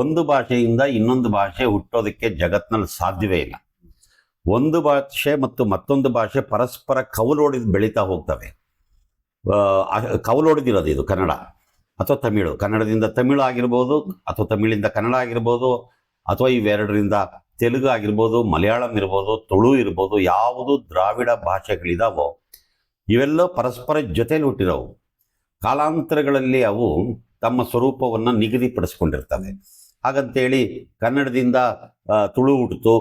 ಒಂದು ಭಾಷೆಯಿಂದ ಇನ್ನೊಂದು ಭಾಷೆ ಹುಟ್ಟೋದಕ್ಕೆ ಜಗತ್ನಲ್ಲಿ ಸಾಧ್ಯವೇ ಇಲ್ಲ. ಒಂದು ಭಾಷೆ ಮತ್ತು ಮತ್ತೊಂದು ಭಾಷೆ ಪರಸ್ಪರ ಕವಲೋಡಿ ಬೆಳೀತಾ ಹೋಗ್ತವೆ. ಕವಲೊಡೆದಿರೋದು ಇದು ಕನ್ನಡ ಅಥವಾ ತಮಿಳು. ಕನ್ನಡದಿಂದ ತಮಿಳು ಆಗಿರ್ಬೋದು ಅಥವಾ ತಮಿಳಿಂದ ಕನ್ನಡ ಆಗಿರ್ಬೋದು ಅಥವಾ ಇವೆರಡರಿಂದ ತೆಲುಗು ಆಗಿರ್ಬೋದು, ಮಲಯಾಳಂ ಇರ್ಬೋದು, ತುಳು ಇರ್ಬೋದು, ಯಾವುದು ದ್ರಾವಿಡ ಭಾಷೆಗಳಿದಾವೋ ಇವೆಲ್ಲ ಪರಸ್ಪರ ಜೊತೆಲಿ ಹುಟ್ಟಿರೋವು. ಕಾಲಾಂತರಗಳಲ್ಲಿ ಅವು ತಮ್ಮ ಸ್ವರೂಪವನ್ನು ನಿಗದಿಪಡಿಸ್ಕೊಂಡಿರ್ತವೆ. ಹಾಗಂತೇಳಿ ಕನ್ನಡದಿಂದ ತುಳು ಹುಟ್ಟಿತು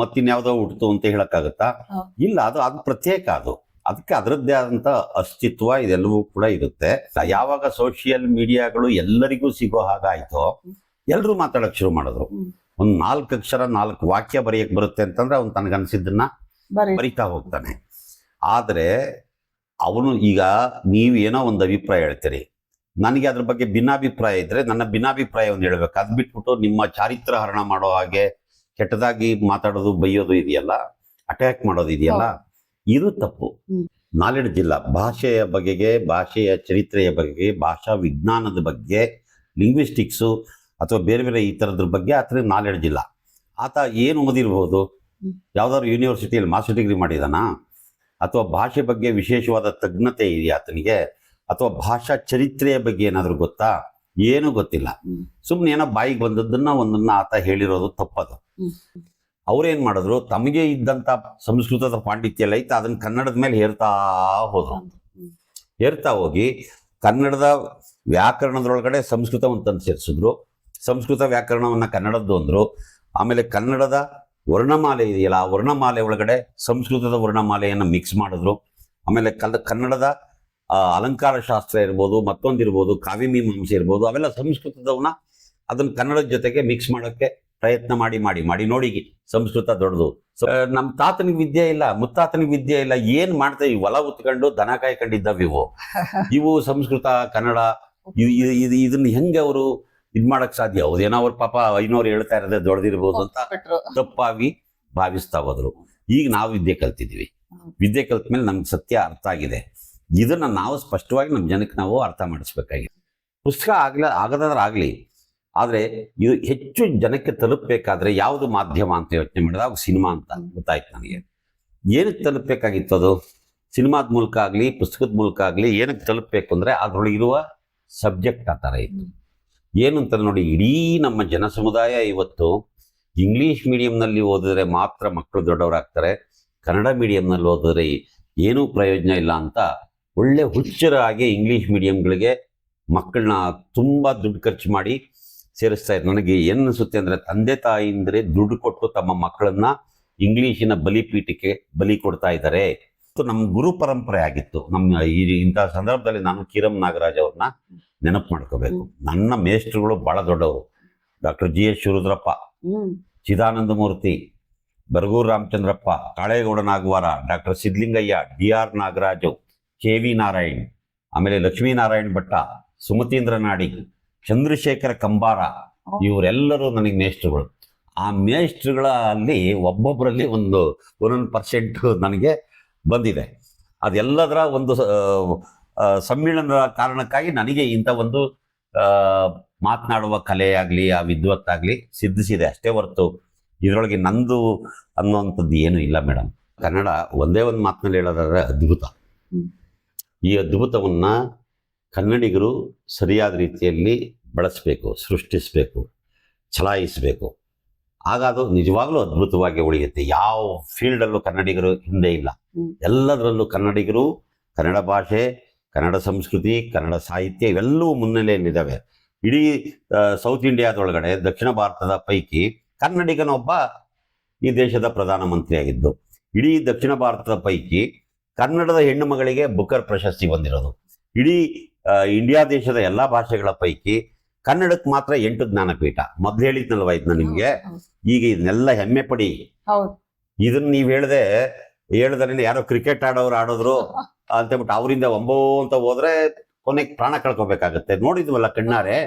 ಮತ್ತಿನ್ಯಾವುದೋ ಹುಟ್ಟಿತು ಅಂತ ಹೇಳಕ್ಕಾಗತ್ತಾ? ಇಲ್ಲ ಅದು ಅದು ಪ್ರತ್ಯೇಕ ಅದು. ಅದಕ್ಕೆ ಅದರದ್ದೇ ಆದಂಥ ಅಸ್ತಿತ್ವ ಇದೆಲ್ಲವೂ ಕೂಡ ಇರುತ್ತೆ. ಯಾವಾಗ ಸೋಷಿಯಲ್ ಮೀಡಿಯಾಗಳು ಎಲ್ಲರಿಗೂ ಸಿಗೋ ಹಾಗಾಯ್ತೋ ಎಲ್ಲರೂ ಮಾತಾಡಕ್ ಶುರು ಮಾಡಿದ್ರು. ಒಂದು ನಾಲ್ಕು ಅಕ್ಷರ ನಾಲ್ಕು ವಾಕ್ಯ ಬರೆಯಕ್ ಬರುತ್ತೆ ಅಂತಂದ್ರೆ ಅವನು ತನಗನ್ಸಿದ್ದನ್ನ ಬರೀ ಬರಿತಾ ಹೋಗ್ತಾನೆ. ಆದರೆ ಅವನು ಈಗ ನೀವೇನೋ ಒಂದು ಅಭಿಪ್ರಾಯ ಹೇಳ್ತೀರಿ. ನನಗೆ ಅದ್ರ ಬಗ್ಗೆ ಭಿನ್ನಾಭಿಪ್ರಾಯ ಇದ್ರೆ ನನ್ನ ಭಿನ್ನಾಭಿಪ್ರಾಯವನ್ನು ಹೇಳ್ಬೇಕು. ಅದು ಬಿಟ್ಬಿಟ್ಟು ನಿಮ್ಮ ಚಾರಿತ್ರ ಹರಣ ಮಾಡೋ ಹಾಗೆ ಕೆಟ್ಟದಾಗಿ ಮಾತಾಡೋದು ಬೈಯೋದು ಇದೆಯಲ್ಲ? ಅಟ್ಯಾಕ್ ಮಾಡೋದು ಇದೆಯಲ್ಲ? ಇದು ತಪ್ಪು. ನಾಲೆಡ್ಜ್ ಇಲ್ಲ. ಭಾಷೆಯ ಬಗೆಗೆ ಭಾಷೆಯ ಚರಿತ್ರೆಯ ಬಗೆಗೆ ಭಾಷಾ ವಿಜ್ಞಾನದ ಬಗ್ಗೆ ಲಿಂಗ್ವಿಸ್ಟಿಕ್ಸು ಅಥವಾ ಬೇರೆ ಬೇರೆ ಈ ಥರದ್ರ ಬಗ್ಗೆ ಆತನ ನಾಲೆಡ್ಜ್ ಇಲ್ಲ. ಆತ ಏನು ಓದಿರ್ಬೋದು. ಯಾವ್ದಾದ್ರು ಯೂನಿವರ್ಸಿಟಿಯಲ್ಲಿ ಮಾಸ್ಟರ್ ಡಿಗ್ರಿ ಮಾಡಿದಾನಾ? ಅಥವಾ ಭಾಷೆ ಬಗ್ಗೆ ವಿಶೇಷವಾದ ತಜ್ಞತೆ ಇದೆಯಾ ಆತನಿಗೆ? ಅಥವಾ ಭಾಷಾ ಚರಿತ್ರೆಯ ಬಗ್ಗೆ ಏನಾದರೂ ಗೊತ್ತಾ? ಏನು ಗೊತ್ತಿಲ್ಲ. ಸುಮ್ಮನೆ ಏನೋ ಬಾಯಿಗೆ ಬಂದದ್ದನ್ನ ಒಂದನ್ನ ಆತ ಹೇಳಿರೋದು ತಪ್ಪದು. ಅವ್ರೇನ್ ಮಾಡಿದ್ರು? ತಮಗೆ ಇದ್ದಂತ ಸಂಸ್ಕೃತದ ಪಾಂಡಿತ್ಯ ಎಲ್ಲ ಐತೆ ಅದನ್ನ ಕನ್ನಡದ ಮೇಲೆ ಹೇರ್ತಾ ಹೋದ್ರು. ಹೇರ್ತಾ ಹೋಗಿ ಕನ್ನಡದ ವ್ಯಾಕರಣದೊಳಗಡೆ ಸಂಸ್ಕೃತವನ್ನು ತಂದು ಸೇರಿಸಿದ್ರು. ಸಂಸ್ಕೃತ ವ್ಯಾಕರಣವನ್ನ ಕನ್ನಡದ್ದು ಅಂದ್ರು. ಆಮೇಲೆ ಕನ್ನಡದ ವರ್ಣಮಾಲೆ ಇದೆಯಲ್ಲ ಆ ವರ್ಣಮಾಲೆ ಒಳಗಡೆ ಸಂಸ್ಕೃತದ ವರ್ಣಮಾಲೆಯನ್ನು ಮಿಕ್ಸ್ ಮಾಡಿದ್ರು. ಆಮೇಲೆ ಕಲ್ ಕನ್ನಡದ ಅಲಂಕಾರ ಶಾಸ್ತ್ರ ಇರ್ಬೋದು ಮತ್ತೊಂದಿರ್ಬೋದು ಕಾವ್ಯ ಮೀಮಾಂಸೆ ಇರ್ಬೋದು ಅವೆಲ್ಲ ಸಂಸ್ಕೃತದವನ್ನ ಅದನ್ನ ಕನ್ನಡದ ಜೊತೆಗೆ ಮಿಕ್ಸ್ ಮಾಡೋಕ್ಕೆ ಪ್ರಯತ್ನ ಮಾಡಿ ಮಾಡಿ ಮಾಡಿ ನೋಡಿ ಸಂಸ್ಕೃತ ದೊಡ್ಡದು. ನಮ್ಮ ತಾತನಿಗೆ ವಿದ್ಯೆ ಇಲ್ಲ ಮುತ್ತಾತನಿಗೆ ವಿದ್ಯೆ ಇಲ್ಲ ಏನ್ ಮಾಡ್ತಾ ಈ ಹೊಲ ಉತ್ಕೊಂಡು ದನ ಕಾಯ್ಕೊಂಡಿದ್ದಾವ ಇವು. ಇವು ಸಂಸ್ಕೃತ ಕನ್ನಡ ಇದು ಇದನ್ನ ಹೆಂಗೆ ಅವರು ಇದ್ ಮಾಡಕ್ ಸಾಧ್ಯ? ಹೌದೇನೋ ಅವ್ರ ಪಾಪ ಐನೋರು ಹೇಳ್ತಾ ಇರೋದೇ ದೊಡ್ಡದಿರ್ಬೋದು ಅಂತ. ತಪ್ಪಾಗಿ ಭಾವಿಸ್ತಾ ಹೋದ್ರು. ಈಗ ನಾವು ವಿದ್ಯೆ ಕಲ್ತಿದ್ವಿ. ವಿದ್ಯೆ ಕಲ್ತ ಮೇಲೆ ನಮ್ಗೆ ಸತ್ಯ ಅರ್ಥ ಆಗಿದೆ. ಇದನ್ನ ನಾವು ಸ್ಪಷ್ಟವಾಗಿ ನಮ್ಮ ಜನಕ್ಕೆ ನಾವು ಅರ್ಥ ಮಾಡಿಸ್ಬೇಕಾಗಿದೆ. ಪುಸ್ತಕ ಆಗ್ಲ, ಆಗದಾದ್ರೆ ಆಗಲಿ, ಆದರೆ ಇದು ಹೆಚ್ಚು ಜನಕ್ಕೆ ತಲುಪಬೇಕಾದ್ರೆ ಯಾವುದು ಮಾಧ್ಯಮ ಅಂತ ಯೋಚನೆ ಮಾಡಿದಾಗ ಸಿನಿಮಾ ಅಂತ ಗೊತ್ತಾಯ್ತು ನನಗೆ. ಏನಕ್ಕೆ ತಲುಪಬೇಕಾಗಿತ್ತು ಅದು? ಸಿನಿಮಾದ ಮೂಲಕ ಆಗಲಿ, ಪುಸ್ತಕದ ಮೂಲಕ ಆಗಲಿ ಏನಕ್ಕೆ ತಲುಪಬೇಕು ಅಂದರೆ ಅದರೊಳಗಿರುವ ಸಬ್ಜೆಕ್ಟ್ ಆ ಥರ ಇತ್ತು. ಏನು ಅಂತ ನೋಡಿ, ಇಡೀ ನಮ್ಮ ಜನ ಸಮುದಾಯ ಇವತ್ತು ಇಂಗ್ಲಿಷ್ ಮೀಡಿಯಂನಲ್ಲಿ ಓದಿದ್ರೆ ಮಾತ್ರ ಮಕ್ಕಳು ದೊಡ್ಡವರಾಗ್ತಾರೆ, ಕನ್ನಡ ಮೀಡಿಯಂನಲ್ಲಿ ಓದಿದ್ರೆ ಏನೂ ಪ್ರಯೋಜನ ಇಲ್ಲ ಅಂತ ಒಳ್ಳೆ ಹುಚ್ಚರಾಗಿ ಇಂಗ್ಲೀಷ್ ಮೀಡಿಯಮ್ಗಳಿಗೆ ಮಕ್ಕಳನ್ನ ತುಂಬ ದುಡ್ಡು ಖರ್ಚು ಮಾಡಿ ಸೇರಿಸ್ತಾ ಇದ್ರು. ನನಗೆ ಏನು ಅನಿಸುತ್ತೆ ಅಂದರೆ ತಂದೆ ತಾಯಿಂದರೆ ದುಡ್ಡು ಕೊಟ್ಟು ತಮ್ಮ ಮಕ್ಕಳನ್ನು ಇಂಗ್ಲೀಷಿನ ಬಲಿಪೀಠಕ್ಕೆ ಬಲಿ ಕೊಡ್ತಾ ಇದ್ದಾರೆ. ನಮ್ಮ ಗುರು ಪರಂಪರೆ ಆಗಿತ್ತು. ನಮ್ಮ ಈ ಇಂಥ ಸಂದರ್ಭದಲ್ಲಿ ನಾನು ಕಿರಂ ನಾಗರಾಜ್ ಅವ್ರನ್ನ ನೆನಪು ಮಾಡ್ಕೋಬೇಕು. ನನ್ನ ಮೇಸ್ಟ್ರುಗಳು ಭಾಳ ದೊಡ್ಡವರು. ಡಾಕ್ಟರ್ ಜಿ ಎಸ್ ಶಿವರುದ್ರಪ್ಪ ಹ್ಮ್. Chidananda Murthy Baraguru Ramachandrappa Kalegowda Nagavara doctor Siddalingaiah D R Nagaraju K V Narayan ಆಮೇಲೆ ಲಕ್ಷ್ಮೀನಾರಾಯಣ್ ಭಟ್ಟ ಸುಮತೀಂದ್ರ ನಾಡಿಗ್ ಚಂದ್ರಶೇಖರ ಕಂಬಾರ ಇವರೆಲ್ಲರೂ ನನಗೆ ಮೇಷ್ಟ್ರುಗಳು. ಆ ಮೇಷ್ಟ್ರುಗಳಲ್ಲಿ ಒಬ್ಬೊಬ್ಬರಲ್ಲಿ ಒಂದು ಒಂದೊಂದು ಪರ್ಸೆಂಟ್ ನನಗೆ ಬಂದಿದೆ. ಅದೆಲ್ಲದರ ಒಂದು ಸಮ್ಮಿಳನದ ಕಾರಣಕ್ಕಾಗಿ ನನಗೆ ಇಂಥ ಒಂದು ಮಾತನಾಡುವ ಕಲೆ ಆಗಲಿ ಆ ವಿದ್ವತ್ತಾಗಲಿ ಸಿದ್ಧಿಸಿದೆ ಅಷ್ಟೇ ಹೊರತು ಇದರೊಳಗೆ ನಂದು ಅನ್ನುವಂಥದ್ದು ಏನೂ ಇಲ್ಲ ಮೇಡಮ್. ಕನ್ನಡ ಒಂದೇ ಒಂದು ಮಾತಿನಲ್ಲಿ ಹೇಳೋದಾದ್ರೆ ಅದ್ಭುತ. ಈ ಅದ್ಭುತವನ್ನು ಕನ್ನಡಿಗರು ಸರಿಯಾದ ರೀತಿಯಲ್ಲಿ ಬಳಸಬೇಕು ಸೃಷ್ಟಿಸಬೇಕು ಚಲಾಯಿಸಬೇಕು. ಆಗ ಅದು ನಿಜವಾಗ್ಲೂ ಅದ್ಭುತವಾಗಿ ಉಳಿಯುತ್ತೆ. ಯಾವ ಫೀಲ್ಡಲ್ಲೂ ಕನ್ನಡಿಗರು ಹಿಂದೆ ಇಲ್ಲ. ಎಲ್ಲದರಲ್ಲೂ ಕನ್ನಡಿಗರು ಕನ್ನಡ ಭಾಷೆ ಕನ್ನಡ ಸಂಸ್ಕೃತಿ ಕನ್ನಡ ಸಾಹಿತ್ಯ ಇವೆಲ್ಲವೂ ಮುನ್ನೆಲೆಯಲ್ಲಿದ್ದಾವೆ. ಇಡೀ ಸೌತ್ ಇಂಡಿಯಾದೊಳಗಡೆ ದಕ್ಷಿಣ ಭಾರತದ ಪೈಕಿ ಕನ್ನಡಿಗನೊಬ್ಬ ಈ ದೇಶದ ಪ್ರಧಾನಮಂತ್ರಿ ಆಗಿದ್ದು ಇಡೀ ದಕ್ಷಿಣ ಭಾರತದ ಪೈಕಿ ಕನ್ನಡದ ಹೆಣ್ಣು ಮಗಳಿಗೆ ಬುಕರ್ ಪ್ರಶಸ್ತಿ ಬಂದಿರೋದು. ಇಡೀ ಇಂಡಿಯಾ ದೇಶದ ಎಲ್ಲ ಭಾಷೆಗಳ ಪೈಕಿ ಕನ್ನಡಕ್ಕೆ ಮಾತ್ರ ಎಂಟು ಜ್ಞಾನಪೀಠ. ಮೊದ್ಲು ಹೇಳಿದ್ನಲ್ವ ಇದನ್ನ ನಿಮ್ಗೆ? ಈಗ ಇದನ್ನೆಲ್ಲ ಹೆಮ್ಮೆ ಪಡಿ. ಇದನ್ನ ನೀವು ಹೇಳ್ದೆ ಹೇಳಿದ್ರೆ ಯಾರೋ ಕ್ರಿಕೆಟ್ ಆಡೋರು ಆಡೋದ್ರು ಅಂತೇಳ್ಬಿಟ್ಟು ಅವರಿಂದ ಒಂಬೋ ಅಂತ ಹೋದ್ರೆ ಕೊನೆಗೆ ಪ್ರಾಣ ಕಳ್ಕೊಬೇಕಾಗತ್ತೆ. ನೋಡಿದ್ವಲ್ಲ ಕಣ್ಣಾರೆ.